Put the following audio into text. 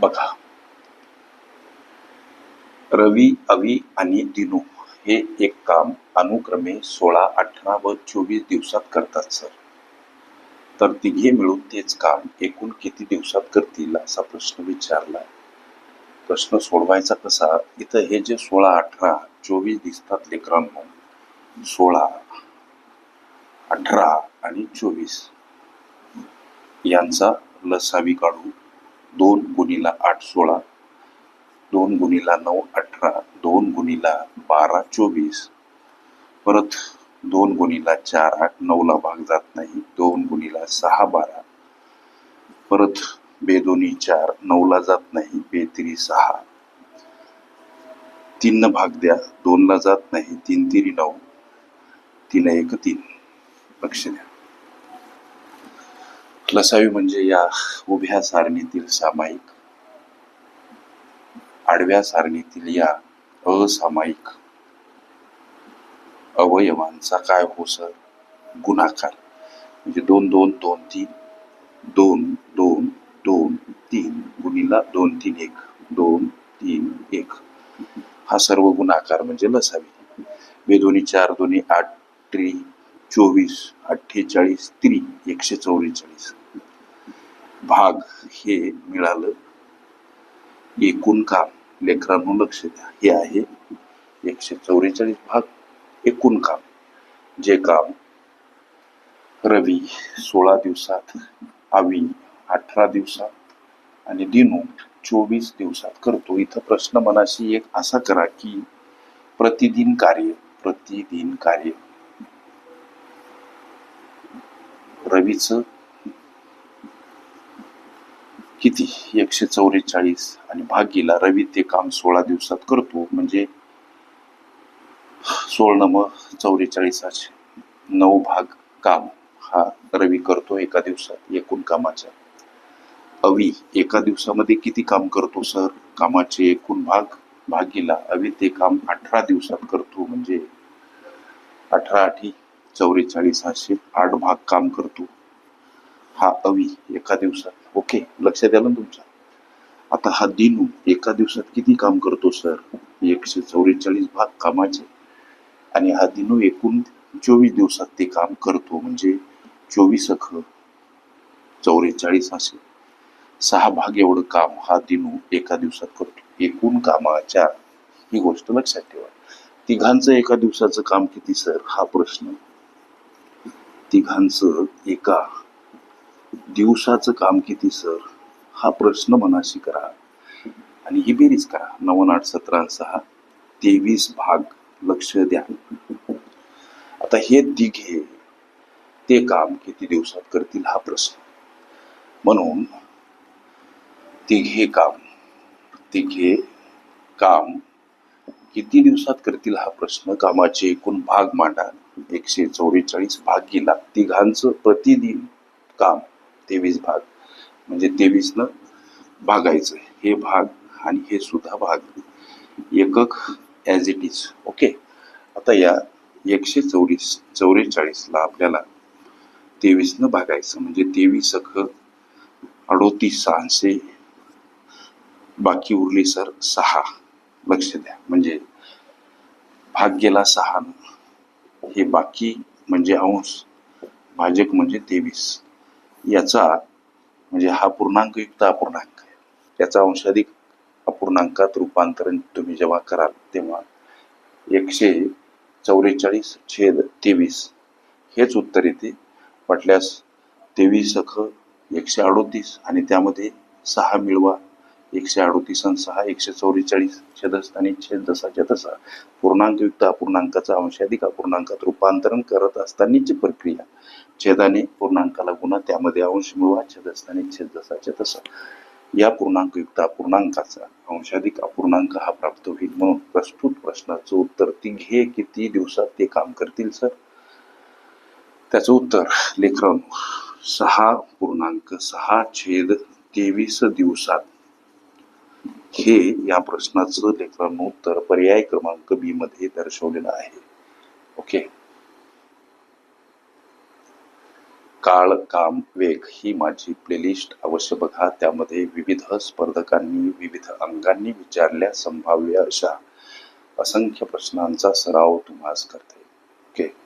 बघा. रवी अवी आणि दिनू हे एक काम अनुक्रमे सोळा अठरा व चोवीस दिवसात करतात सर. तर तिघे मिळून तेच काम एकूण किती दिवसात करतील असा प्रश्न विचारला. प्रश्न सोडवायचा कसा? इथं हे जे सोळा अठरा चोवीस दिसतात लेकरांनो. सोळा अठरा आणि चोवीस. यांचा लसावी काढू. दोन गुणीला आठ सोळा दोन गुणीला नऊ अठरा दोन गुणीला बारा चोवीस. परत दोन गुणीला चार आठ नऊला भाग जात नाही दोन गुणीला सहा बारा. परत बेदोनी चार नऊला जात नाही बेतिरी सहा. तीन भाग द्या दोनला जात नाही तीन तिरी नऊ. तीन एक तीन. लक्ष द्या. लसावी म्हणजे या उभ्या सारणीतील सामायिक. आडव्या सारणीतील या असामायिक. अवयवांचा काय हो सर? गुणाकार. म्हणजे दोन दोन दोन तीन. दोन दोन दोन तीन. गुणीला दोन तीन एक. दोन तीन एक. हा सर्व गुणाकार म्हणजे लसावी. बेदोनी चार दोन्ही आठ त्रि चोवीस अठ्ठेचाळीस त्रि एकशे चौवेचाळीस. भाग हे मिळालं. एकूण काम लेकरांनो लक्ष द्या. हे आहे एकशे चौवेचाळीस भाग. एकूण काम. जे काम रवी सोळा दिवसात आवी अठरा दिवसात आणि दिनू चोवीस दिवसात करतो. इथं प्रश्न मनाशी एक असा करा की प्रतिदिन कार्य प्रतिदिन कार्य. रवीचं? किती? एकशे चौवेचाळीस आणि भागीला रवी ते काम सोळा दिवसात करतो. म्हणजे सोळ नम चौवेचाळीसाचे नऊ भाग काम हा रवी करतो एका दिवसात एकूण कामाच्या. अवी एका दिवसामध्ये किती काम करतो सर? कामाचे एकूण भाग? भागीला अवी ते काम अठरा दिवसात करतो. म्हणजे अठरा आठी चौवेचाळीस असे आठ भाग काम करतो. हा अवी एका दिवसात. ओके? लक्षात आलं ना तुमच्या आता हा दिनू एका दिवसात किती काम करतो सर? एकशे चौवेचाळीस भाग कामाचे. आणि हा दिनू एकूण चोवीस दिवसात ते काम करतो म्हणजे चोवीस अख. चौवेचाळीस असे सहा भाग एवढं काम हा दिनू एका दिवसात करतो. एकूण कामाच्या ही गोष्ट लक्षात ठेवा. तिघांचं एका दिवसाचं काम किती सर? हा प्रश्न. तिघांचं एका दिवसाचं काम किती सर? हा प्रश्न मनाशी करा आणि ही बेरीज करा. नवन आठ सतरा सहा तेवीस भाग लक्ष द्या. आता हे दिघे ते काम किती दिवसात करतील हा प्रश्न. म्हणून तिघे काम तिघे काम किती दिवसात करतील हा प्रश्न? कामाचे एकूण भाग मांडा. एकशे चौवेचाळीस भागीला तिघांचं प्रतिदिन काम तेवीस भाग. म्हणजे तेवीसनं भागायचं. हे भाग आणि हे सुद्धा भाग एकक ॲज इट इज ओके आता या एकशे चौवीस चौवेचाळीसला आपल्याला तेवीसनं भागायचं. म्हणजे तेवीस अख अडोतीस सहाशे बाकी उरली सर सहा. लक्ष द्या. म्हणजे भाग गेला सहा हे बाकी म्हणजे अंश भाजक म्हणजे तेवीस. याचा म्हणजे हा पूर्णांक युक्त अपूर्णांक आहे. याचा अंशाधिक अपूर्णांकात रूपांतरण तुम्ही जेव्हा कराल तेव्हा एकशे चौवेचाळीस छेद तेवीस हेच उत्तर येते. वाटल्यास तेवीस अख एकशे अडोतीस आणि त्यामध्ये सहा मिळवा. एकशे अडोतीस सहा एकशे चौवेचाळीस छेदस्थानी छेद दसाच्या तसा पूर्णांकयुक्त अपूर्णांकाचा अंशाधिक अपूर्णांकात रूपांतरण करत असतानाची प्रक्रिया. छेदाने पूर्णांकाला गुणा त्यामध्ये अंश मिळवा छेदस्थानी छेद दसाच्या तसा. या पूर्णांकयुक्त अपूर्णांकाचा अंशाधिक अपूर्णांक हा प्राप्त होईल म्हणून प्रस्तुत प्रश्नाचं उत्तर तिघे किती दिवसात ते काम करतील सर? त्याचं उत्तर लेकरांनो सहा पूर्णांक सहा छेद तेवीस दिवसात हे या प्रश्नाचं लेकरांनो उत्तर पर्याय क्रमांक बी मध्ये दर्शवलेलं आहे. ओके काळ काम वेग ही माझी प्लेलिस्ट अवश्य बघा. त्यामध्ये विविध स्पर्धकांनी विविध अंगांनी विचारल्या संभाव्य अशा असंख्य प्रश्नांचा सराव तुम्हास करते. ओके